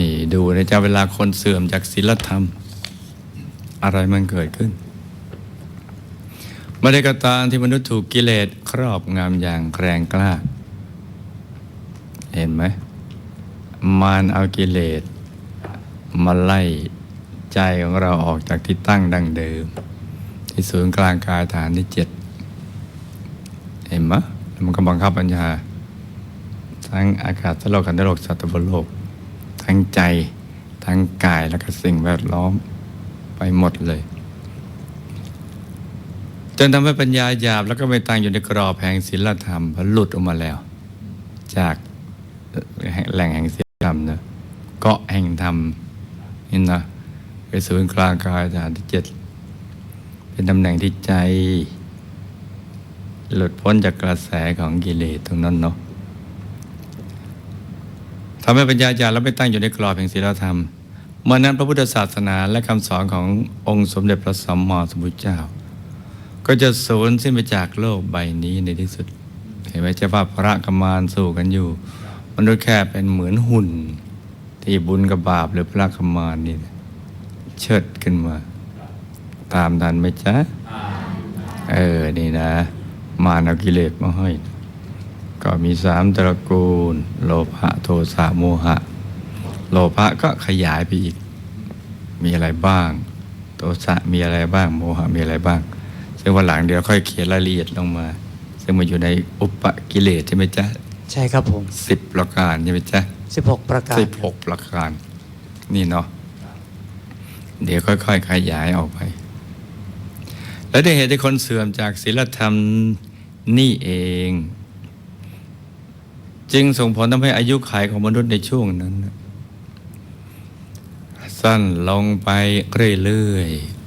นี่ดูนะจ๊ะเวลาคนเสื่อมจากศีลธรรม อะไรมันเกิดขึ้นเมื่อใดก็ตามที่มนุษย์ถูกกิเลสครอบงำอย่างแรงกล้า เห็นไหมมารเอากิเลสมาไล่ใจของเราออกจากที่ตั้งดังเดิม ที่ศูนย์กลางกายฐานที่เจ็ดเห็นไหมมันก็บังคับปัญญา ทั้งอากาศทโลกขันโลกสัตว์บนโลก ทั้งใจ ทั้งกายและก็สิ่งแวดล้อมไปหมดเลย จนทำให้ปัญญาหยาบแล้วก็ไม่ตั้งอยู่ในกรอบแห่งศีลธรรมพหลุดออกมาแล้ว จากแหล่งแห่งศีลธรรมนะเกาะแห่งธรรมนี่นะไปศูนย์กลางกายฐานที่เจ็ดเป็นตำแหน่งที่ใจ หลุดพ้นจากกระแสของกิเลสตรงนั้นเนาะ ทำให้ปัญญาญาณแล้วไม่ตั้งอยู่ในกรอบแห่งศีลธรรมเมื่อนั้นพระพุทธศาสนาและคำสอนขององค์สมเด็จพระสัมมาสัมพุทธเจ้า ก็จะสูญสิ้นไปจากโลกใบนี้ในที่สุด เห็นไหมเจ้าว่าพระกมานสู้กันอยู่ มันุษย์แค่เป็นเหมือนหุ่น ที่บุญกับบาปหรือพระกมานนี่เชิดขึ้นมา ตามทันไหมจ๊ะ เออ นี่นะ มารเอากิเลสมาให้ ก็มีสามตระกูล โลภะโทสะโมหะ โลภะก็ขยายไปอีก มีอะไรบ้าง โทสะมีอะไรบ้าง โมหะมีอะไรบ้าง ซึ่งวันหลังเดี๋ยวค่อยเขียนรายละเอียดลงมา ซึ่งมันอยู่ในอุปกิเลสใช่ไหมจ๊ะ ใช่ครับผมสิบประการใช่ไหมจ๊ะ16ประการสิบหกประการ นี่เนาะเดี๋ยวค่อยๆขยายออกไป และด้วยเหตุที่คนเสื่อมจากศีลธรรมนี่เอง จึงส่งผลทำให้อายุขัยของมนุษย์ในช่วงนั้น สั้นลงไปเรื่อยๆ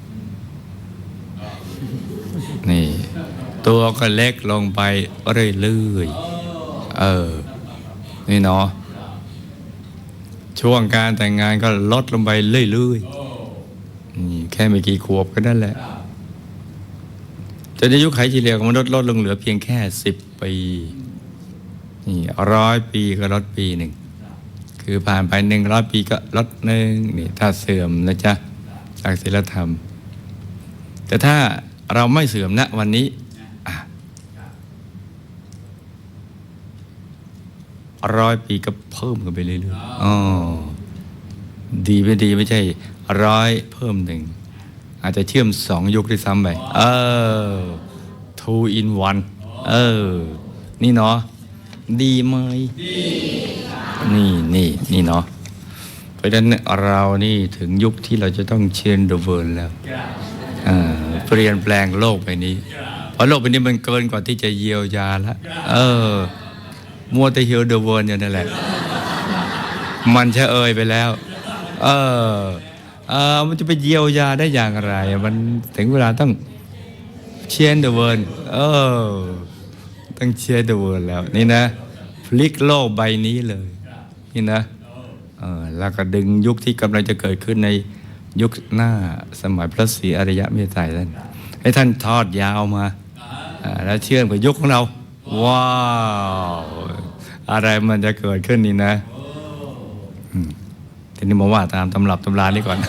นี่ ตัวก็เล็กลงไปเรื่อยๆเออ นี่เนาะช่วงการแต่งงานก็ลดลงไปเรื่อยๆนี่แค่ไม่กี่ขวบก็นั่นแหละจนอายุไขเฉลี่ยของมนุษย์ลดลงเหลือเพียงแค่สิบปี นี่ร้อยปีก็ลดปีหนึ่ง คือผ่านไปหนึ่งร้อยปีก็ลดหนึ่งนี่ถ้าเสื่อมนะจ๊ะจากศีลธรรม แต่ถ้าเราไม่เสื่อมณวันนี้ร้อยปีก็เพิ่มกันไปเรื่อยๆอ๋อดีไม่ดีไม่ใช่ร้อยเพิ่มหนึ่ง อาจจะเชื่อมสองยุคด้วยซ้ำไป เออ two in one เออ นี่เนาะ ดีไหมนี่นี่นี่เนาะเพราะฉะนั้นเรานี่ถึงยุคที่เราจะต้องเชียนเดอะเวิร์แล้วอ่าเปลี่ยนแปลงโลกไปนี้ เพราะโลกไปนี้มันเกินกว่าที่จะเยียวยาแล้วเออ มัวแต่เฮียวเดอะเวิร์อยู่นั่นแหละ มันจะเอ่ยไปแล้ว เออเออมันจะไปเยียวยาได้อย่างไร มันถึงเวลาต้องเชียนเดอะเวิร์เออ ต้องเชียร์เดอะเวิร์แล้ว นี่นะ พลิกโลกใบนี้เลย นี่นะเออแล้วก็ดึงยุคที่กำลังจะเกิดขึ้นในยุคหน้าสมัยพระศรีอริยะเมตไตรท่านให้ท่านทอดยาวมาแล้วเชื่อมกับยุคของเรา ว้าว อะไรมันจะเกิดขึ้นนี่นะทีนี้มาว่าตามตำรับตำรานี่ก่อน